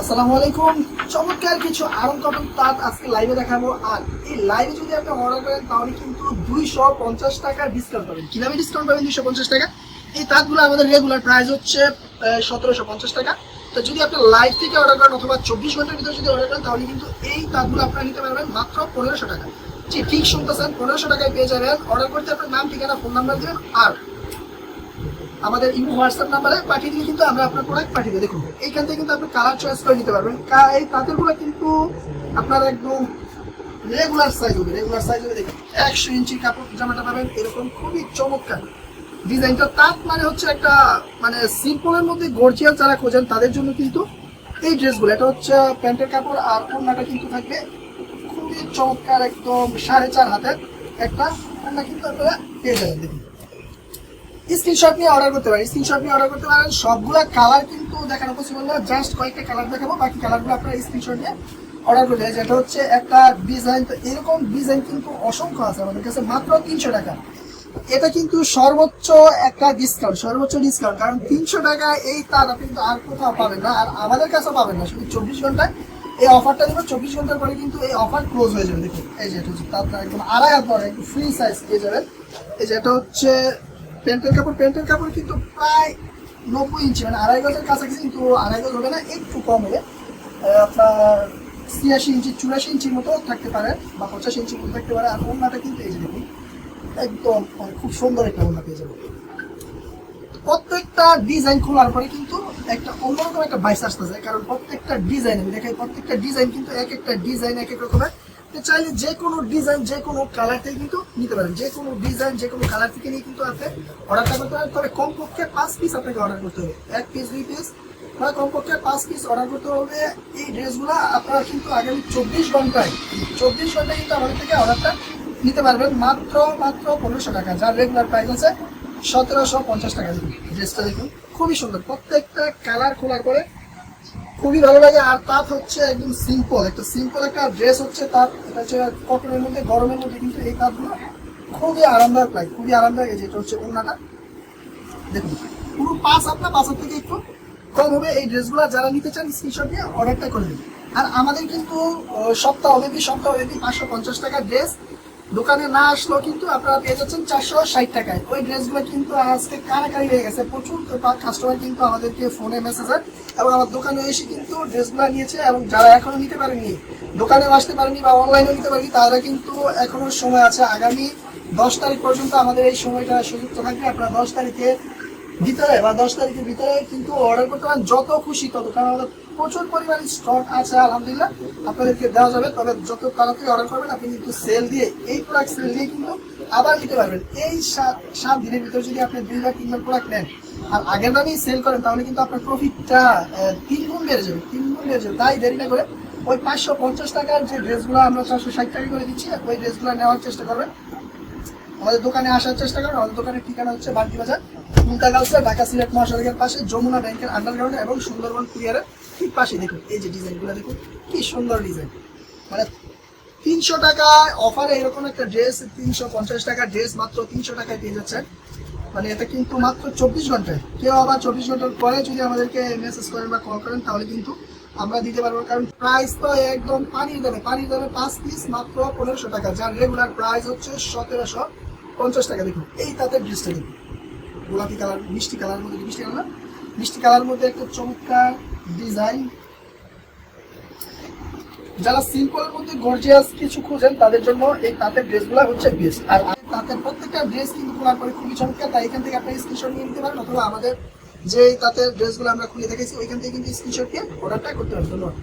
আসসালামু আলাইকুম। চমৎকার কিছু আরং কটন তাঁত আজকে লাইভে দেখাবো। আর এই লাইভে যদি আপনি অর্ডার করেন, তাহলে কিন্তু দুইশো পঞ্চাশ টাকা ডিসকাউন্ট পাবেন। কীভাবে ডিসকাউন্ট পাবেন দুইশো পঞ্চাশ টাকা? এই তাঁতগুলো আমাদের রেগুলার প্রাইস হচ্ছে সতেরোশো পঞ্চাশ টাকা। তো যদি আপনি লাইভ থেকে অর্ডার করেন অথবা চব্বিশ ঘণ্টার ভিতরে যদি অর্ডার করেন, তাহলে কিন্তু এই তাঁতগুলো আপনারা নিতে পারবেন মাত্র পনেরোশো টাকা। ঠিক শুনতেছেন, পনেরোশো টাকায় পেয়ে যাবেন। অর্ডার করতে আপনার নাম, ঠিকানা ফোন নাম্বার দেবেন। আর আমাদের হোয়াটসঅ্যাপ নাম্বারে পাঠিয়ে দিলে কিন্তু আমরা আপনার প্রোডাক্ট পাঠিয়ে দিই। দেখুন, এইখান থেকে কিন্তু আপনি কালার চয়েস করে নিতে পারবেন। এই তাঁতেরগুলো কিন্তু আপনার একদম রেগুলার সাইজ হবে রেগুলার সাইজ হবে। দেখুন, একশো ইঞ্চি কাপড়, জামাটা পাবেন, এরকম খুবই চমৎকার ডিজাইনটা। তাঁত মানে হচ্ছে একটা মানে সিম্পলের মধ্যে গর্জিয়াল যারা খোঁজেন, তাদের জন্য কিন্তু এই ড্রেসগুলো। এটা হচ্ছে প্যান্টের কাপড় আর ওড়নাটা কিন্তু থাকবে খুবই চমৎকার, একদম সাড়ে চার হাতের একটা ওড়না কিন্তু আপনারা পেয়ে যাবেন। দেখুন স্ক্রিনশট নিয়ে অর্ডার করতে পারেন স্ক্রিনশট নিয়ে অর্ডার করতে পারেন, সবগুলা কালার কিন্তু দেখানো পসিবল না জাস্ট কয়েকটা কালার দেখাবো, বাকি কালারগুলো আপনারা স্ক্রিনশট নিয়ে অর্ডার করতে পারেন যেটা হচ্ছে একটা ডিজাইন তো এরকম ডিজাইন কিন্তু অসংখ্য আছে আমাদের কাছে, মাত্র তিনশো টাকা। এটা কিন্তু সর্বোচ্চ একটা ডিসকাউন্ট সর্বোচ্চ ডিসকাউন্ট কারণ তিনশো টাকা এই তার কিন্তু আর কোথাও পাবেন না, আর আমাদের কাছে পাবেন না, শুধু চব্বিশ ঘন্টায়। এই অফারটা দেবো চব্বিশ ঘণ্টার পরে কিন্তু এই অফার ক্লোজ হয়ে যাবে, দেখুন। এই যে এটা হচ্ছে তারপর একদম আড়াই হাত একটু ফ্রি সাইজ পেয়ে যাবেন এই যে এটা হচ্ছে প্যান্টের কাপড় প্যান্টের কাপড় কিন্তু প্রায় নব্বই ইঞ্চি মানে আড়াই গজের কাছাকাছি কিন্তু আড়াই গজ হবে না, একটু কম হবে আপনার ছিয়াশি ইঞ্চি, চুরাশি ইঞ্চির মতো থাকতে পারে বা পঁচাশি ইঞ্চির মতো থাকতে পারে, আর ওড়নাটা কিন্তু এই যে একদম মানে খুব সুন্দর একটা ওড়না পেয়ে যাবে প্রত্যেকটা ডিজাইন খোলার পরে কিন্তু একটা অন্যরকম একটা বাইস যায় কারণ প্রত্যেকটা ডিজাইন, আমি দেখাই, প্রত্যেকটা ডিজাইন কিন্তু এক একটা ডিজাইন এক এক রকমের। চাইলে যে কোনো ডিজাইন যে কোনো কালার থেকে কিন্তু নিতে পারেন। যে কোনো ডিজাইন যে কোনো কালার থেকে নিয়ে কিন্তু আপনি অর্ডারটা করতে পারেন। তবে কমপক্ষে পাঁচ পিস আপনাকে অর্ডার করতে হবে। এক পিস দুই পিস বা কমপক্ষে পাঁচ পিস অর্ডার করতে হবে। এই ড্রেসগুলো আপনারা কিন্তু আগামী চব্বিশ ঘন্টায় চব্বিশ ঘন্টায় কিন্তু আমাদের থেকে অর্ডারটা নিতে পারবেন। মাত্র মাত্র পনেরোশো টাকা। যার রেগুলার প্রাইস আছে সতেরোশো পঞ্চাশ টাকা। ড্রেসটা দেখুন, খুবই সুন্দর। প্রত্যেকটা কালার খোলার পরে খুবই ভালো লাগে, আর তাঁত হচ্ছে একদম সিম্পল একটা সিম্পল একটা ড্রেস হচ্ছে তার, এটা হচ্ছে কটনের মধ্যে, গরমের মধ্যে কিন্তু এই তাঁতগুলো খুবই আরামদায়ক লাগে, খুবই আরামদায়ক এই যে এটা হচ্ছে ওড়নাটা। দেখুন, পুরো পাঁচ হাত না, পাঁচ হাত থেকে একটু কম হবে এই ড্রেসগুলো যারা নিতে চান স্ক্রিনশট দিয়ে অর্ডারটা করে দিন আর আমাদের কিন্তু সপ্তাহ অবধি, সপ্তাহ ব্যাপী পাঁচশো পঞ্চাশ টাকা ড্রেস দোকানে না আসলেও কিন্তু আপনারা পেয়ে যাচ্ছেন চারশো ষাট টাকায়। ওই ড্রেসগুলো কিন্তু আজকে কারাকারি হয়ে গেছে, প্রচুর কাস্টমার কিন্তু আমাদেরকে ফোনে মেসেজে এবং আমার দোকানে এসে কিন্তু ড্রেসগুলো নিয়েছে এবং যারা এখনও নিতে পারেনি, দোকানেও আসতে পারেনি বা অনলাইনেও নিতে পারেনি, তারা কিন্তু এখনও সময় আছে। আগামী দশ তারিখ পর্যন্ত আমাদের এই সময়টা সুযুক্ত থাকবে। আপনারা দশ তারিখে ভিতরে বা দশ তারিখের ভিতরে কিন্তু অর্ডার করতে পারেন। যত খুশি তত, কারণ আমাদের প্রচুর পরিমাণে স্টক আছে, আলহামদুলিল্লাহ। আপনাদেরকে দেওয়া যাবে, তবে যত তাড়াতাড়ি অর্ডার করবেন, আপনি কিন্তু সেল দিয়ে, এই প্রোডাক্ট সেল দিয়ে কিন্তু আবার নিতে পারবেন। এই সাত সাত দিনের ভিতরে যদি আপনি দুই বা তিনবার প্রোডাক্ট নেন আর আগের দামেই সেল করেন, তাহলে কিন্তু আপনার প্রফিটটা তিন গুণ বেড়ে যাবে, তিন গুণ বেড়ে যাবে। তাই দেরি না করে ওই পাঁচশো পঞ্চাশ টাকার যে ড্রেসগুলো আমরা চারশো ষাট টাকা করে দিচ্ছি, ওই ড্রেসগুলো নেওয়ার চেষ্টা করবেন। আমাদের দোকানে আসার চেষ্টা করুন আমাদের দোকানের ঠিকানা হচ্ছে বান্টি বাজার গার্লসে ঢাকা সিলেট মহাসড়কের পাশে, যমুনা ব্যাংকের আন্ডারগ্রাউন্ডে এবং সুন্দরবন কুরিয়ারের ঠিক পাশে দেখুন। এই যে ডিজাইনগুলো দেখুন, কি সুন্দর ডিজাইন। মানে তিনশো টাকায় অফারে এরকম একটা ড্রেস তিনশো পঞ্চাশ টাকার ড্রেস মাত্র তিনশো টাকায় পেয়ে যাচ্ছেন। মানে এটা কিন্তু মাত্র চব্বিশ ঘন্টায়। কেউ আবার চব্বিশ ঘণ্টার পরে যদি আমাদেরকে মেসেজ করেন বা কল করেন, তাহলে কিন্তু আমরা দিতে পারব। কারণ প্রাইস তো একদম পানির দামে পানির দামে পাঁচ পিস মাত্র পনেরোশো টাকা, যার রেগুলার প্রাইস হচ্ছে সতেরোশো পঞ্চাশ টাকা। দেখুন, এই তাতে ড্রেসটা দেখুন গোলাপি কালার মিষ্টি কালার মধ্যে মিষ্টি কালার মিষ্টি কালার মধ্যে একটা চমৎকার ডিজাইন যারা সিম্পলের মধ্যে গর্জিয়াস কিছু খুঁজেন, তাদের জন্য এই তাঁতের ড্রেসগুলো হচ্ছে বেস্ট আর তাঁতের প্রত্যেকটা ড্রেস কিন্তু খোলার পরে খুবই চমৎকার। তাই এখান থেকে আপনি স্ক্রিনশট নিয়ে নিতে পারেন অথবা আমাদের যে তাতে ড্রেসগুলো আমরা খুলে দেখেছি, ওইখান থেকে কিন্তু স্ক্রিনশট নিয়ে অর্ডারটা করতে পারেন। ধন্যবাদ।